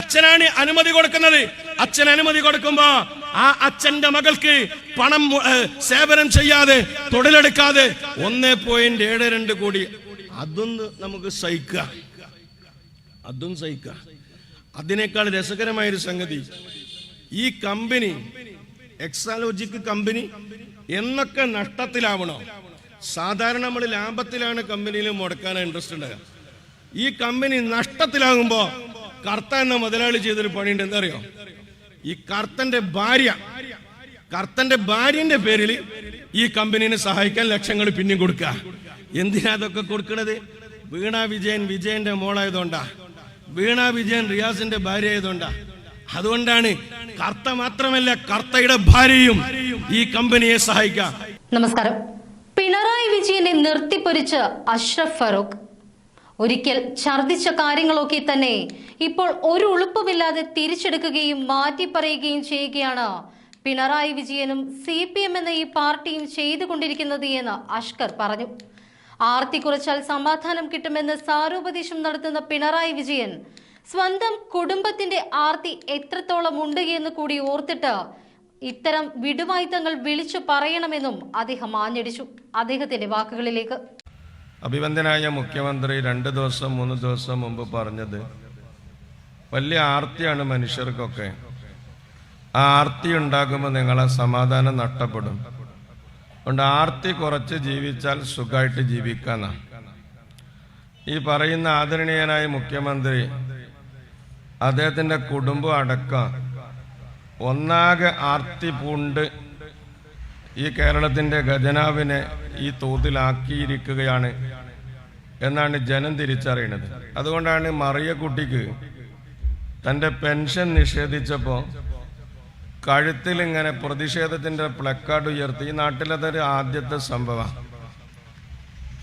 അച്ഛനാണ് അനുമതി കൊടുക്കുന്നത്. അച്ഛൻ അനുമതി കൊടുക്കുമ്പോ ആ അച്ഛന്റെ മകൾക്ക് പണം സേവനം ചെയ്യാതെ തൊഴിലെടുക്കാതെ ഒന്നേ പോയിന്റ് ഏഴ് രണ്ട് കോടി. അതൊന്ന് നമുക്ക് സഹിക്കുക അതും സഹിക്കുക അതിനേക്കാൾ രസകരമായ ഒരു സംഗതി ഈ കമ്പനി എക്സാലോജിക് കമ്പനി എന്നൊക്കെ നഷ്ടത്തിലാവണോ? സാധാരണ നമ്മൾ ലാഭത്തിലാണ് കമ്പനിയിൽ മുടക്കാൻ ഇൻട്രസ്റ്റ് ഉണ്ടാകുക ഈ കമ്പനി നഷ്ടത്തിലാകുമ്പോ കർത്ത എന്ന മുതലാളി ചെയ്തൊരു പണിയുണ്ട് എന്താ അറിയോ ഈ കർത്തന്റെ ഭാര്യ കർത്തന്റെ ഭാര്യന്റെ പേരിൽ ഈ കമ്പനീനെ സഹായിക്കാൻ ലക്ഷങ്ങൾ പിന്നെയും കൊടുക്കുക എന്തിനാ അതൊക്കെ കൊടുക്കണത്? വീണ വിജയൻ വിജയന്റെ മോളായതുകൊണ്ടാ. വീണ വിജയൻ റിയാസിന്റെ ഭാര്യ ആയതുകൊണ്ടാ അതുകൊണ്ടാണ് കർത്ത മാത്രമല്ല കർത്തയുടെ ഭാര്യയും ഈ കമ്പനിയെ സഹായിക്കാം. നമസ്കാരം. പിണറായി വിജയനെ നിർത്തിപ്പൊരിച്ച് അഷ്റഫ് ഫറൂഖ് ഒരിക്കൽ ഛർദിച്ച കാര്യങ്ങളൊക്കെ തന്നെ ഇപ്പോൾ ഒരു ഉളുപ്പുമില്ലാതെ തിരിച്ചെടുക്കുകയും മാറ്റി പറയുകയും ചെയ്യുകയാണ്. പിണറായി വിജയനും സി പി എം എന്ന ഈ പാർട്ടിയും ചെയ്തുകൊണ്ടിരിക്കുന്നത് എന്ന് അഷ്കർ പറഞ്ഞു. ആർത്തി കുറച്ചാൽ സമാധാനം കിട്ടുമെന്ന് സാരോപദേശം നടത്തുന്ന പിണറായി വിജയൻ സ്വന്തം കുടുംബത്തിന്റെ ആർത്തി എത്രത്തോളം ഉണ്ട് എന്ന് കൂടി ഓർത്തിട്ട് ഇത്തരം വിടുവായുത്തങ്ങൾ വിളിച്ചു പറയണമെന്നും അദ്ദേഹം ആഞ്ഞടിച്ചു. അദ്ദേഹത്തിന്റെ വാക്കുകളിലേക്ക്. അഭിവന്ദനായ മുഖ്യമന്ത്രി രണ്ട് ദിവസം മൂന്ന് ദിവസം മുമ്പ് പറഞ്ഞത് വലിയ ആർത്തിയാണ് മനുഷ്യർക്കൊക്കെ. ആ ആർത്തി ഉണ്ടാകുമ്പോൾ നിങ്ങളെ സമാധാനം നഷ്ടപ്പെടും. അതുകൊണ്ട് ആർത്തി കുറച്ച് ജീവിച്ചാൽ സുഖമായിട്ട് ജീവിക്കാനാണ് ഈ പറയുന്ന ആദരണീയനായ മുഖ്യമന്ത്രി അദ്ദേഹത്തിന്റെ കുടുംബം അടക്കം ഒന്നാകെ ആർത്തി പൂണ്ട് ഈ കേരളത്തിന്റെ ഖജനാവിനെ ഈ തോതിലാക്കിയിരിക്കുകയാണ് എന്നാണ് ജനം തിരിച്ചറിയുന്നത്. അതുകൊണ്ടാണ് മറിയ കുട്ടിക്ക് തന്റെ പെൻഷൻ നിഷേധിച്ചപ്പോൾ കഴുത്തിൽ ഇങ്ങനെ പ്രതിഷേധത്തിന്റെ പ്ലക്കാർഡ് ഉയർത്തി ഈ നാട്ടിലതൊരു ആദ്യത്തെ സംഭവം.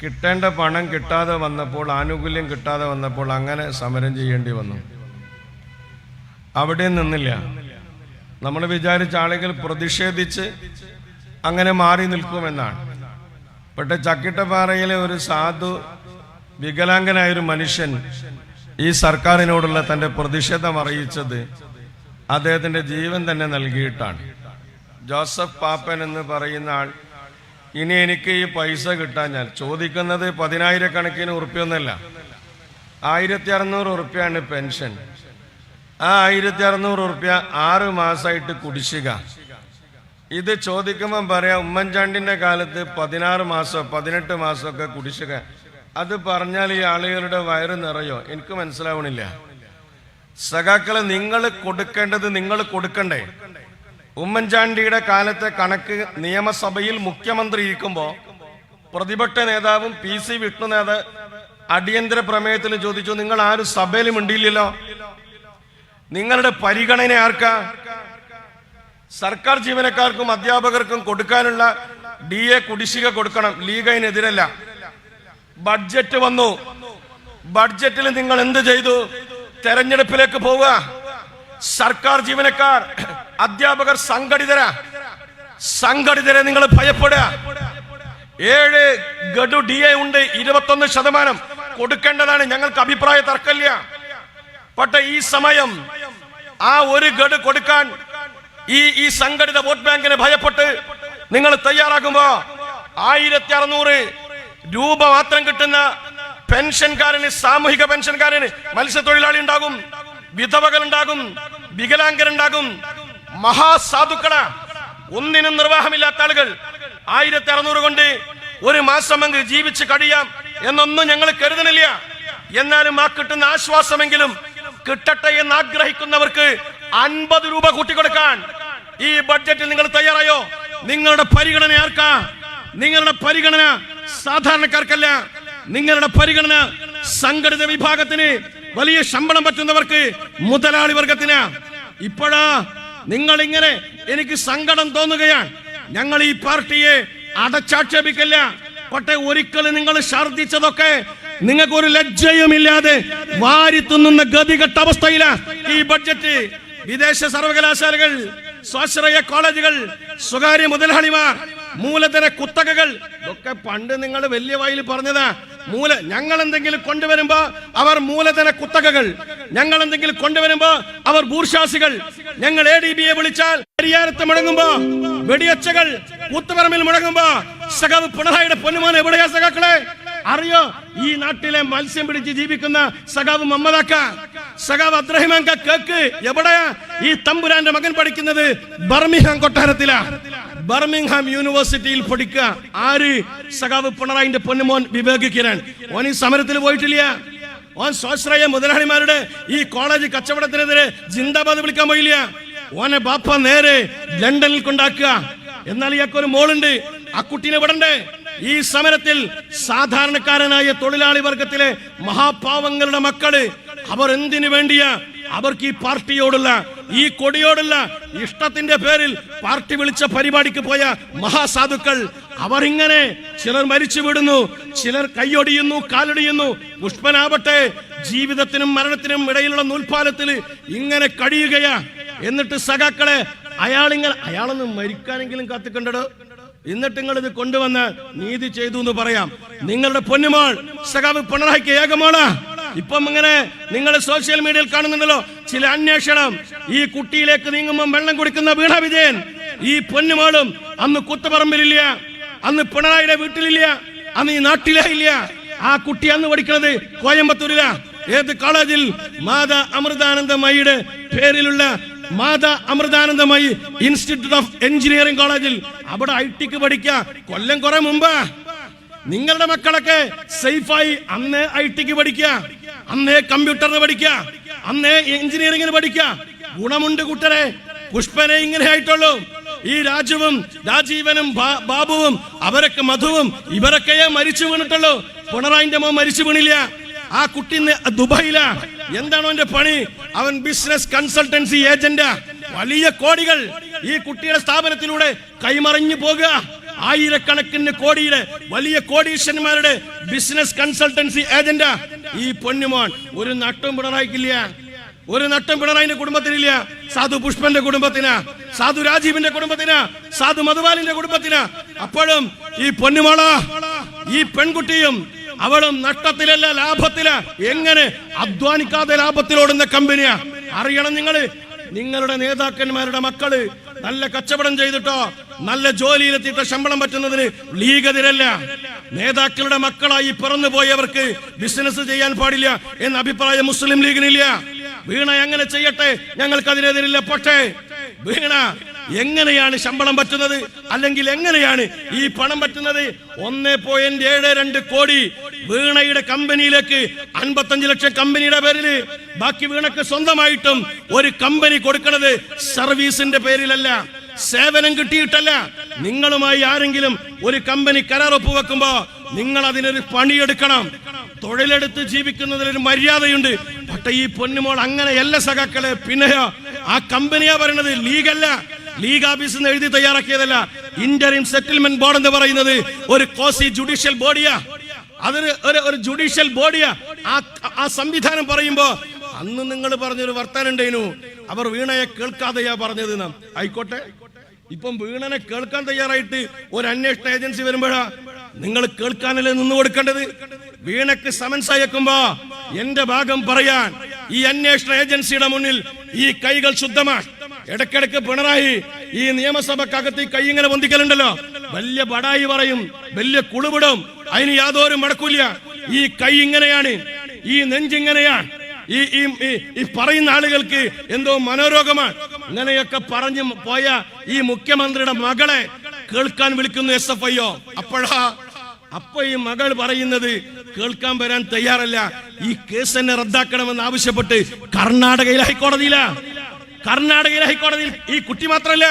കിട്ടേണ്ട പണം കിട്ടാതെ വന്നപ്പോൾ ആനുകൂല്യം കിട്ടാതെ വന്നപ്പോൾ അങ്ങനെ സമരം ചെയ്യേണ്ടി വന്നു. അവിടെ നിന്നില്ല. നമ്മൾ വിചാരിച്ച ആളുകൾ പ്രതിഷേധിച്ച് അങ്ങനെ മാറി നിൽക്കുമെന്നാണ്. പക്ഷെ ചക്കിട്ടപ്പാറയിലെ ഒരു സാധു വികലാംഗനായ ഒരു മനുഷ്യൻ ഈ സർക്കാരിനോടുള്ള തന്റെ പ്രതിഷേധം അറിയിച്ചത് അദ്ദേഹത്തിന്റെ ജീവൻ തന്നെ നൽകിയിട്ടാണ്. ജോസഫ് പാപ്പൻ എന്ന് പറയുന്ന ആൾ ഇനി എനിക്ക് ഈ പൈസ കിട്ടാൻ ഞാൻ ചോദിക്കുന്നത് പതിനായിരക്കണക്കിന് ഉറുപ്പ്യൊന്നല്ല ആയിരത്തി അറുന്നൂറ് ഉറുപ്പ്യാണ് പെൻഷൻ. ആ ആയിരത്തി അറുന്നൂറ് ഉറുപ്പ്യ ആറ് മാസമായിട്ട് കുടിശ്ശിക. ഇത് ചോദിക്കുമ്പം പറയാം ഉമ്മൻചാണ്ടിന്റെ കാലത്ത് പതിനാറ് മാസം പതിനെട്ട് മാസമൊക്കെ കുടിശ്ശിക. അത് പറഞ്ഞാൽ ഈ ആളുകളുടെ വയറ് നിറയോ? എനിക്ക് മനസ്സിലാവണില്ല. സഖാക്കളെ നിങ്ങൾ കൊടുക്കേണ്ടത് നിങ്ങൾ കൊടുക്കണ്ടേ? ഉമ്മൻചാണ്ടിയുടെ കാലത്തെ കണക്ക് നിയമസഭയിൽ മുഖ്യമന്ത്രി ഇരിക്കുമ്പോ പ്രതിപക്ഷ നേതാവും പി സി വിഷ്ണു നേതാവ് അടിയന്തര പ്രമേയത്തിൽ ചോദിച്ചു നിങ്ങൾ ആരും സഭയിൽ മിണ്ടിയില്ലല്ലോ? നിങ്ങളുടെ പരിഗണന ആർക്കാ? സർക്കാർ ജീവനക്കാർക്കും അധ്യാപകർക്കും കൊടുക്കാനുള്ള ഡി എ കുടിശ്ശിക കൊടുക്കണം. ലീഗ് അതിനെതിരല്ല ബഡ്ജറ്റ് വന്നു. ബഡ്ജറ്റിൽ നിങ്ങൾ എന്ത് ചെയ്തു? തെരഞ്ഞെടുപ്പിലേക്ക് പോവുക. സർക്കാർ ജീവനക്കാർ അധ്യാപകർ സംഘടിതര. സംഘടിതരെ നിങ്ങൾ ഭയപ്പെടുക. ഏഴ് ഗഡു ഡി എ ഉണ്ട് ഇരുപത്തൊന്ന് ശതമാനം. കൊടുക്കേണ്ടതാണ്. ഞങ്ങൾക്ക് അഭിപ്രായ തർക്കമില്ല. പക്ഷെ ഈ സമയം ആ ഒരു ഗഡു കൊടുക്കാൻ ഈ ഈ സംഘടിത വോട്ട് ബാങ്കിനെ ഭയപ്പെട്ട് നിങ്ങൾ തയ്യാറാകുമ്പോ ആയിരത്തി അറുന്നൂറ് രൂപ മാത്രം കിട്ടുന്ന പെൻഷൻകാരന് സാമൂഹിക പെൻഷൻകാരന് മത്സ്യത്തൊഴിലാളി ഉണ്ടാകും വിധവകൾ ഉണ്ടാകും വികലാംഗരുണ്ടാകും മഹാസാധുക്കള. ഒന്നിനും നിർവാഹമില്ലാത്ത ആളുകൾ ആയിരത്തി അറുന്നൂറ് കൊണ്ട് ഒരു മാസം ജീവിച്ച് കഴിയാം എന്നൊന്നും ഞങ്ങൾ കരുതുന്നില്ല എന്നാലും ആ കിട്ടുന്ന ആശ്വാസമെങ്കിലും കിട്ടട്ടെ എന്ന് ആഗ്രഹിക്കുന്നവർക്ക് അൻപത് രൂപ കൂട്ടിക്കൊടുക്കാൻ ഈ ബഡ്ജറ്റിൽ നിങ്ങൾ തയ്യാറായോ? നിങ്ങളുടെ പരിഗണന ആർക്കാ? നിങ്ങളുടെ പരിഗണന സാധാരണക്കാർക്കല്ല. നിങ്ങളുടെ പരിഗണന സംഘടിത വിഭാഗത്തിന് വലിയ ശമ്പളം പറ്റുന്നവർക്ക് മുതലാളി വർഗത്തിന്. ഇപ്പോഴാ നിങ്ങൾ ഇങ്ങനെ എനിക്ക് സങ്കടം തോന്നുകയാണ് ഞങ്ങൾ ഈ പാർട്ടിയെ അടച്ചാക്ഷേപിക്കില്ല. പക്ഷെ ഒരിക്കലും നിങ്ങൾ ഛർദിച്ചതൊക്കെ നിങ്ങൾക്ക് ഒരു ലജ്ജയുമില്ലാതെ വാരി തിന്നുന്ന ഗതികെട്ട അവസ്ഥയിലാ ഈ ബഡ്ജറ്റ്. വിദേശ സർവകലാശാലകൾ സ്വാശ്രയ കോളേജുകൾ സ്വകാര്യ മുതലാളിമാർ മൂലധന കുത്തകകൾ. ഇതൊക്കെ പണ്ട് നിങ്ങൾ വലിയ വായിൽ പറഞ്ഞതാ. മൂല ഞങ്ങൾ എന്തെങ്കിലും കൊണ്ടുവരുമ്പോ അവർ മൂലധന കുത്തകകൾ. ഞങ്ങൾ എന്തെങ്കിലും കൊണ്ടുവരുമ്പോ അവർ ബൂർഷാസികൾ ഞങ്ങൾ എ ഡി ബിയെ വിളിച്ചാൽ പരിയാരത്ത് മുടങ്ങുമ്പോ വെടിയൊച്ചകൾ കൂത്തുപറമ്പിൽ മുടങ്ങുമ്പോ സഖാവ് പിണറായിയുടെ പൊന്നുമോൻ എവിടെയാ സഖാക്കളെ? അറിയോ? ഈ നാട്ടിലെ മത്സ്യം പിടിച്ച് ജീവിക്കുന്ന സഖാവ് മമ്മദാക്ക സഖാവ് അബ്രഹിമാൻ കേക്ക് എവിടെയാ? ഈ തമ്പുരാന്റെ മകൻ പഠിക്കുന്നത് ബർമിഹാം കൊട്ടാരത്തിലാ. ബർമിംഗ്ഹാം യൂണിവേഴ്സിറ്റിയിൽ പഠിക്കുക. ആര്? സഖാവ് പിണറായിന്റെ പൊന്നുമോൻ വിവേക് കിരൺ. ഓൻ ഈ സമരത്തിൽ പോയിട്ടില്ല. ഓൻ സ്വാശ്രയ മുതലാളിമാരുടെ ഈ കോളേജ് കച്ചവടത്തിനെതിരെ ജിന്ദാബാദ് വിളിക്കാൻ പോയില്ല. ഓനെ ബാപ്പ നേരെ ലണ്ടനിൽ കൊണ്ടാക്കുക. എന്നാൽ ഇയാൾക്ക് ഒരു മോളുണ്ട്. ആ കുട്ടീനെ വിടണ്ടേ? ഈ സമരത്തിൽ സാധാരണക്കാരനായ തൊഴിലാളി വർഗത്തിലെ മഹാപാവങ്ങളുടെ മക്കൾ അവർ എന്തിനു വേണ്ടിയാ? അവർക്ക് ഈ പാർട്ടിയോടുള്ള ഈ കൊടിയോടുള്ള ഇഷ്ടത്തിന്റെ പേരിൽ പാർട്ടി വിളിച്ച പരിപാടിക്ക് പോയ മഹാസാധുക്കൾ അവർ ഇങ്ങനെ ചിലർ മരിച്ചു വിടുന്നു ചിലർ കൈയൊടിയുന്നു കാലൊടിയുന്നു പുഷ്പനാവട്ടെ ജീവിതത്തിനും മരണത്തിനും ഇടയിലുള്ള നൂൽപാലത്തിൽ ഇങ്ങനെ കഴിയുകയാ. എന്നിട്ട് സഖാക്കളെ അയാളിങ്ങനെ അയാളൊന്ന് മരിക്കാനെങ്കിലും കാത്തിക്കണ്ടടോ? എന്നിട്ട് നിങ്ങൾ ഇത് കൊണ്ടുവന്ന് നീതി ചെയ്തു എന്ന് പറയാം. നിങ്ങളുടെ പൊന്നുമാൾ സഖാവ് പിണറായിക്ക് ഏകമാണ്. ഇപ്പം ഇങ്ങനെ നിങ്ങൾ സോഷ്യൽ മീഡിയയിൽ കാണുന്നുണ്ടല്ലോ ചില അന്വേഷണം. ഈ കുട്ടിയിലേക്ക് നീങ്ങുമ്പോൾ വെള്ളം കുടിക്കുന്ന വീണ വിജയൻ ഈ പൊന്നുമോളും അന്ന് കുത്തുപറമ്പിലില്ല അന്ന് പിണറായിയുടെ വീട്ടിലില്ല അന്ന് ഈ നാട്ടിലേ ഇല്ല. ആ കുട്ടി അന്ന് പഠിക്കുന്നത് കോയമ്പത്തൂരിലാ. ഏത് കോളേജിൽ മാതാ അമൃതാനന്ദമയുടെ പേരിലുള്ള Mata Amritanandamayi institute of engineering കോളേജിൽ അവിടെ ഐ ടിക്ക് പഠിക്ക. കൊല്ലം കുറെ മുമ്പ്. നിങ്ങളുടെ മക്കളൊക്കെ സേഫായി അന്നേ ഐ ടിക്ക് പഠിക്കുക അന്നേ കമ്പ്യൂട്ടറിന് പഠിക്കുക അന്നേ എഞ്ചിനീയറിംഗിന് പഠിക്കുക ഗുണമുണ്ട് കുട്ടരെ. പുഷ്പനെ ഇങ്ങനെ ആയിട്ടുള്ളൂ. ഈ രാജുവും രാജീവനും ബാബുവും അവരൊക്കെ മധുവും ഇവരൊക്കെയേ മരിച്ചു വീണിട്ടുള്ളൂ. പിണറായിന്റെ മോൻ മരിച്ചു വീണില്ല. ആ കുട്ടി ദുബായിലാ. എന്താണ് അവന്റെ പണി? അവൻ ബിസിനസ് കൺസൾട്ടൻസി ഏജന്റാ വലിയ കോടികൾ ഈ കുട്ടിയുടെ സ്ഥാപനത്തിലൂടെ കൈമറിഞ്ഞു പോകുക. ആയിരക്കണക്കിന് കോടിയുടെ വലിയ കോടീശ്വരന്മാരുടെ ബിസിനസ് കൺസൾട്ടൻസി ഏജന്റാ ഈ പൊന്നുമോൻ ഒരു നട്ടും പിണറായിക്കില്ല. ഒരു നട്ടം പിണറായിന്റെ കുടുംബത്തിനില്ല. സാധു പുഷ്പന്റെ കുടുംബത്തിന്. സാധു രാജീവിന്റെ കുടുംബത്തിന്. സാധു മധുബാലിന്റെ കുടുംബത്തിന്. അപ്പോഴും ഈ പൊന്നുമോള ഈ പെൺകുട്ടിയും അവളും നഷ്ടത്തിലല്ല ലാഭത്തില. എങ്ങനെ അധ്വാനിക്കാതെ ലാഭത്തിലോടുന്ന കമ്പനിയാ? അറിയണം നിങ്ങൾ. നിങ്ങളുടെ നേതാക്കന്മാരുടെ മക്കൾ നല്ല കച്ചവടം ചെയ്തിട്ടോ നല്ല ജോലിയിലെത്തിയിട്ട് ശമ്പളം പറ്റുന്നതിന് ലീഗതിരല്ല. നേതാക്കളുടെ മക്കളായി പിറന്നു പോയവർക്ക് ബിസിനസ് ചെയ്യാൻ പാടില്ല എന്ന അഭിപ്രായം മുസ്ലിം ലീഗിനില്ല. വീണ എങ്ങനെ ചെയ്യട്ടെ? ഞങ്ങൾക്ക് അതിനെതിരില്ല പക്ഷേ വീണ എങ്ങനെയാണ് ശമ്പളം പറ്റുന്നത്? അല്ലെങ്കിൽ എങ്ങനെയാണ് ഈ പണം പറ്റുന്നത്? ഒന്ന് പോയിന്റ് ഏഴ് രണ്ട് കോടി വീണയുടെ കമ്പനിയിലേക്ക് അൻപത്തഞ്ച് ലക്ഷം കമ്പനിയുടെ പേരിൽ ബാക്കി വീണക്ക് സ്വന്തമായിട്ടും ഒരു കമ്പനി കൊടുക്കുന്നത് സർവീസിന്റെ പേരിലല്ല സേവനം കിട്ടിയിട്ടല്ല. നിങ്ങളുമായി ആരെങ്കിലും ഒരു കമ്പനി കരാർ ഒപ്പുവെക്കുമ്പോ നിങ്ങൾ അതിനൊരു പണിയെടുക്കണം. തൊഴിലെടുത്ത് ജീവിക്കുന്നതിനൊരു മര്യാദയുണ്ട്. പക്ഷെ ഈ പൊന്നുമോൾ അങ്ങനെയല്ല സഖാക്കളെ. പിന്നെയോ ആ കമ്പനിയാ പറയണത് ലീഗല്ല. ലീഗ് ഓഫീസിൽ നിന്ന് എഴുതി തയ്യാറാക്കിയതല്ല. ഇന്റർ സെറ്റിൽമെന്റ് ബോർഡ് എന്ന് പറയുന്നത് ഒരു കോസി ജുഡീഷ്യൽ ബോഡിയാ. അതൊരു ഒരു ഒരു ജുഡീഷ്യൽ ബോഡിയാ ആ ആ സംവിധാനം പറയുമ്പോ അന്ന് നിങ്ങൾ പറഞ്ഞൊരു വർത്താനം ഉണ്ടായിരുന്നു അവർ വീണയെ കേൾക്കാതെയാ പറഞ്ഞത് ആയിക്കോട്ടെ. ഇപ്പം വീണനെ കേൾക്കാൻ തയ്യാറായിട്ട് ഒരു അന്വേഷണ ഏജൻസി വരുമ്പോഴാ നിങ്ങൾ കേൾക്കാനല്ലേ നിന്ന് കൊടുക്കേണ്ടത്? വീണക്ക് സമൻസ് അയക്കുമ്പോ എന്റെ ഭാഗം പറയാൻ ഈ അന്വേഷണ ഏജൻസിയുടെ മുന്നിൽ ഈ കൈകൾ ശുദ്ധമാണ് ഇടക്കിടക്ക് പിണറായി ഈ നിയമസഭക്കകത്ത് ഈ കൈ ഇങ്ങനെ പൊന്തിക്കലുണ്ടല്ലോ. വലിയ ബടായി പറയും വലിയ കുളുവിടും അതിന് യാതൊരു മടക്കൂല ഈ കൈ ഇങ്ങനെയാണ് ഈ നെഞ്ചിങ്ങനെയാണ് ഈ ഈ പറയുന്ന ആളുകൾക്ക് എന്തോ മനോരോഗമാണ്. ഇങ്ങനെയൊക്കെ പറഞ്ഞു പോയ ഈ മുഖ്യമന്ത്രിയുടെ മകളെ കേൾക്കാൻ വിളിക്കുന്നു എസ് എഫ് ഐയോ അപ്പോഴാ അപ്പൊ ഈ മകൾ പറയുന്നത് കേൾക്കാൻ വരാൻ തയ്യാറല്ല. ഈ കേസ് തന്നെ റദ്ദാക്കണമെന്ന് ആവശ്യപ്പെട്ട് കർണാടകയിലെ ഹൈക്കോടതിയിലാ കർണാടകയിലെ ഹൈക്കോടതിയിൽ ഈ കുട്ടി മാത്രമല്ല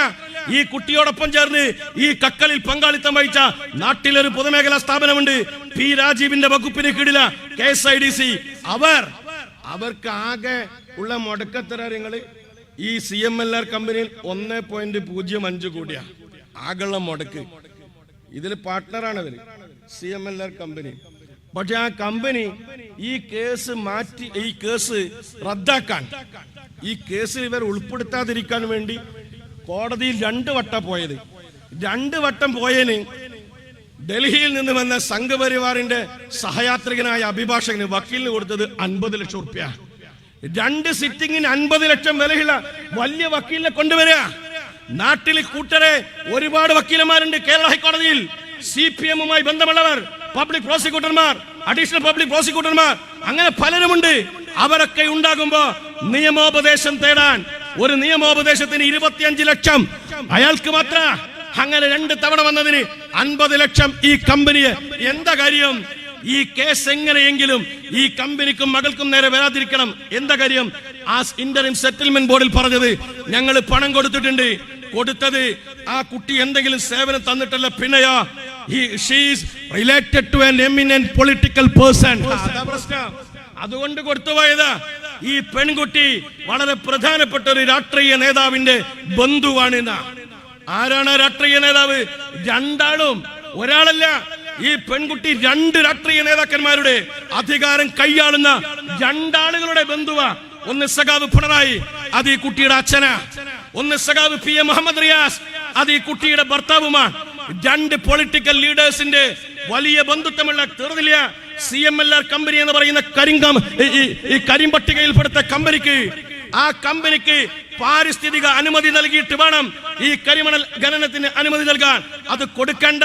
ഈ കുട്ടിയോടൊപ്പം ചേർന്ന് ഈ കക്കലിൽ പങ്കാളിത്തം വഹിച്ച നാട്ടിലൊരു പൊതുമേഖലാ സ്ഥാപനമുണ്ട്. പി രാജീവിന്റെ വകുപ്പിന് കീഴില K S I D C. അവർ അവർക്ക് ആകെ ഉള്ള മുടക്കത്തരങ്ങൾ ഈ സി എം എൽ ആർ കമ്പനിയിൽ ഒന്ന് പോയിന്റ് പൂജ്യം അഞ്ച് കോടിയാ. ആകെയുള്ള മുടക്ക്. ഇതിൽ പാർട്ട്ണറാണ് അവർ. C M R L company. പക്ഷെ ആ കമ്പനി ഈ കേസ് മാറ്റി ഈ കേസ് റദ്ദാക്കാൻ ഈ കേസിൽ ഇവർ ഉൾപ്പെടുത്താതിരിക്കാൻ വേണ്ടി കോടതിയിൽ രണ്ട് വട്ടം പോയത്. രണ്ട് വട്ടം പോയതിന് ഡൽഹിയിൽ നിന്ന് വന്ന സംഘപരിവാറിന്റെ സഹയാത്രികനായ അഭിഭാഷകന് വക്കീലിന് കൊടുത്തത് അൻപത് ലക്ഷം റുപ്യ രണ്ട് സിറ്റിംഗിന് അൻപത് ലക്ഷം വിലയുള്ള വലിയ വക്കീലിനെ കൊണ്ടുവരിക. നാട്ടിൽ കൂട്ടരെ ഒരുപാട് വക്കീലന്മാരുണ്ട് കേരള ഹൈക്കോടതിയിൽ. സി പി എമ്മുമായി ബന്ധമുള്ളവർ പബ്ലിക് പ്രോസിക്യൂട്ടർമാർ അഡീഷണൽ പബ്ലിക് പ്രോസിക്യൂട്ടർമാർ അങ്ങനെ പലരുമുണ്ട്. അവരൊക്കെ ഉണ്ടാകുമ്പോ നിയമോപദേശം തേടാൻ ഒരു നിയമോപദേശത്തിന് ഇരുപത്തിയഞ്ച് ലക്ഷം. അയാൾക്ക് മാത്ര. അങ്ങനെ രണ്ട് തവണ വന്നതിന് അൻപത് ലക്ഷം ഈ കമ്പനിയെ. എന്താ കാര്യം? ഈ കേസ് എങ്ങനെയെങ്കിലും ഈ കമ്പനിക്കും മകൾക്കും നേരെ വരാതിരിക്കണം. എന്താ കാര്യം? ആ ഇന്ററിം സെറ്റിൽമെന്റ് ബോർഡിൽ പറഞ്ഞത് ഞങ്ങൾ പണം കൊടുത്തിട്ടുണ്ട്. കൊടുത്തത് ആ കുട്ടി എന്തെങ്കിലും സേവനം തന്നിട്ടല്ല. പിന്നെയോ related to an eminent political person അതുകൊണ്ട് കൊടുത്തു കൊടുത്തുപോയതാ ഈ പെൺകുട്ടി വളരെ പ്രധാനപ്പെട്ട ഒരു രാഷ്ട്രീയ നേതാവിന്റെ ബന്ധുവാണെന്ന ആരാണ് രാഷ്ട്രീയ നേതാവ്? രണ്ടാളും. ഒരാളല്ല. ഈ പെൺകുട്ടി രണ്ട് രാഷ്ട്രീയ നേതാക്കന്മാരുടെ അധികാരം കൈയാളുന്ന രണ്ടാളുകളുടെ ബന്ധുവാ. ഒന്ന് സഖാവ് പിണറായി അത് ഈ കുട്ടിയുടെ അച്ഛനാ. ഒന്ന് സഖാവ് പി എ മുഹമ്മദ് റിയാസ് അത് ഈ കുട്ടിയുടെ ഭർത്താവുമാണ് രണ്ട് പൊളിറ്റിക്കൽ ലീഡേഴ്സിന്റെ വലിയ ബന്ധുത്വമുള്ള തീർന്നില്ല C M R L company എന്ന് പറയുന്ന കരിങ്കം ഈ- കരിമ്പട്ടികയിൽപ്പെടുത്ത കമ്പനിക്ക് ആ കമ്പനിക്ക് പാരിസ്ഥിതിക അനുമതി നൽകിയിട്ട് വേണം ഈ കരിമണൽ ഖനനത്തിന് അനുമതി നൽകാൻ. അത് കൊടുക്കേണ്ട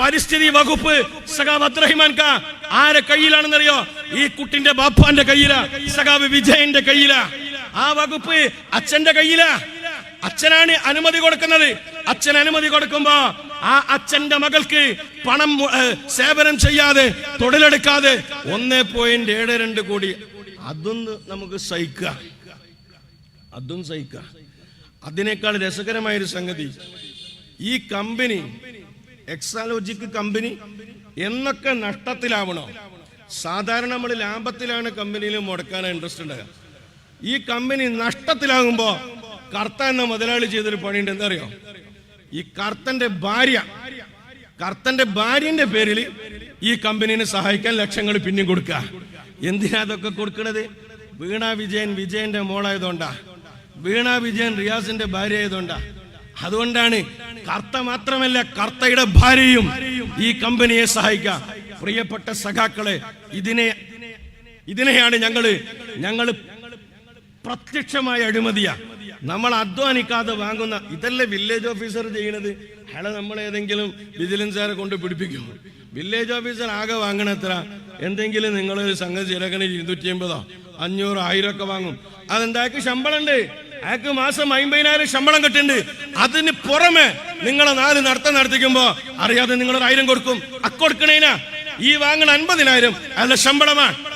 പരിസ്ഥിതി വകുപ്പ് സഖാവ് അബ്ദുറഹിമാൻ ഖാ ആരെ കയ്യിലാണെന്നറിയോ? ഈ കുട്ടിന്റെ ബാപ്പാന്റെ കയ്യിലാ സഖാവ് വിജയന്റെ കയ്യിലാ. ആ വകുപ്പ് അച്ഛന്റെ കയ്യിലാ. അച്ഛനാണ് അനുമതി കൊടുക്കുന്നത്. അച്ഛൻ അനുമതി കൊടുക്കുമ്പോ ആ അച്ഛന്റെ മകൾക്ക് പണം സേവനം ചെയ്യാതെ തൊഴിലെടുക്കാതെ ഒന്നേ പോയിന്റ് ഏഴ് രണ്ട് കോടി. അതൊന്ന് നമുക്ക് സഹിക്കുക. അതും സഹിക്കുക. അതിനേക്കാൾ രസകരമായ ഒരു സംഗതി ഈ കമ്പനി എക്സാലോജിക് കമ്പനി എന്നൊക്കെ നഷ്ടത്തിലാവണോ? സാധാരണ നമ്മൾ ലാഭത്തിലാണ് കമ്പനിയിൽ മുടക്കാൻ ഇൻട്രസ്റ്റ് ഉണ്ടാകുക ഈ കമ്പനി നഷ്ടത്തിലാകുമ്പോ കർത്ത എന്ന മുതലാളി ചെയ്തൊരു പണിയുണ്ട് എന്താ അറിയോ? ഈ കർത്തന്റെ ഭാര്യ കർത്തന്റെ ഭാര്യന്റെ പേരിൽ ഈ കമ്പനീനെ സഹായിക്കാൻ ലക്ഷങ്ങൾ പിന്നെയും കൊടുക്കുക എന്തിനാ അതൊക്കെ കൊടുക്കണത്? വീണ വിജയൻ വിജയന്റെ മോളായതുകൊണ്ടാ. വീണ വിജയൻ റിയാസിന്റെ ഭാര്യ ആയതുകൊണ്ടാ അതുകൊണ്ടാണ് കർത്ത മാത്രമല്ല കർത്തയുടെ ഭാര്യയും ഈ കമ്പനിയെ സഹായിക്കാം. പ്രിയപ്പെട്ട സഖാക്കളെ ഇതിനെ ഇതിനെയാണ് ഞങ്ങൾ ഞങ്ങൾ പ്രത്യക്ഷമായ അഴിമതിയാ. നമ്മൾ അധ്വാനിക്കാതെ വാങ്ങുന്ന ഇതല്ലേ വില്ലേജ് ഓഫീസർ ചെയ്യണത്? അയാളെ നമ്മൾ ഏതെങ്കിലും വിജിലൻസുകാരെ കൊണ്ട് പിടിപ്പിക്കും. വില്ലേജ് ഓഫീസർ ആകെ വാങ്ങണ എത്ര? എന്തെങ്കിലും നിങ്ങൾ സംഘം ചിലക്കണ ഇരുന്നൂറ്റി അമ്പതോ അഞ്ഞൂറോ? ആയിരം ഒക്കെ വാങ്ങും. അതെന്തായ ശമ്പളം ഉണ്ട് അയാൾക്ക് മാസം അമ്പതിനായിരം ശമ്പളം കിട്ടുന്നുണ്ട് അതിന് പുറമെ നിങ്ങളെ നാല് നടത്തം നടത്തിക്കുമ്പോ അറിയാതെ നിങ്ങളൊരു ആയിരം കൊടുക്കും അക്കൊടുക്കണേനാ ഈ വാങ്ങണ അൻപതിനായിരം അയാളുടെ ശമ്പളമാണ്.